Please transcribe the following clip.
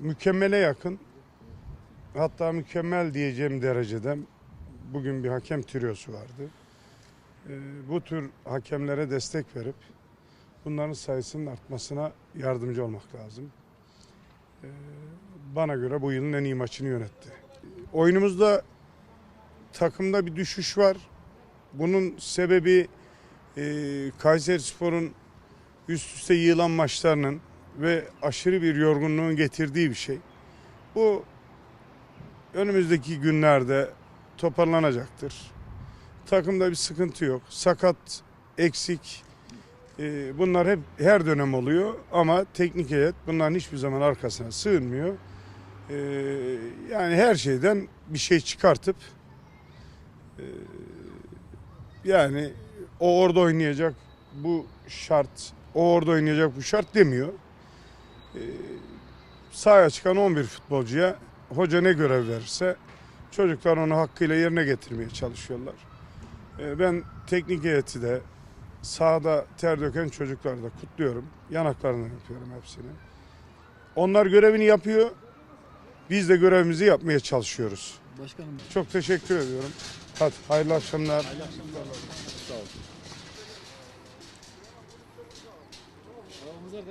mükemmele yakın hatta mükemmel diyeceğim derecede bugün bir hakem triosu vardı. Ee, bu tür hakemlere destek verip bunların sayısının artmasına yardımcı olmak lazım. Ee, bana göre bu yılın en iyi maçını yönetti. Oyunumuzda takımda bir düşüş var. Bunun sebebi e, Kayseri Spor'un üst üste yığılan maçlarının ve aşırı bir yorgunluğun getirdiği bir şey. Bu önümüzdeki günlerde toparlanacaktır. Takımda bir sıkıntı yok. Sakat, eksik e, bunlar hep her dönem oluyor ama teknik heyet bunların hiçbir zaman arkasına sığınmıyor. E, yani her şeyden bir şey çıkartıp e, yani o orada oynayacak bu şart, o orada oynayacak bu şart demiyor. Ee, sahaya çıkan 11 futbolcuya hoca ne görev verirse çocuklar onu hakkıyla yerine getirmeye çalışıyorlar. Ee, ben teknik heyeti de sahada ter döken çocukları da kutluyorum. Yanaklarından öpüyorum hepsini. Onlar görevini yapıyor. Biz de görevimizi yapmaya çalışıyoruz. Başkanım Çok teşekkür ediyorum. Hadi hayırlı akşamlar. sağ olun. Arabamız nerede?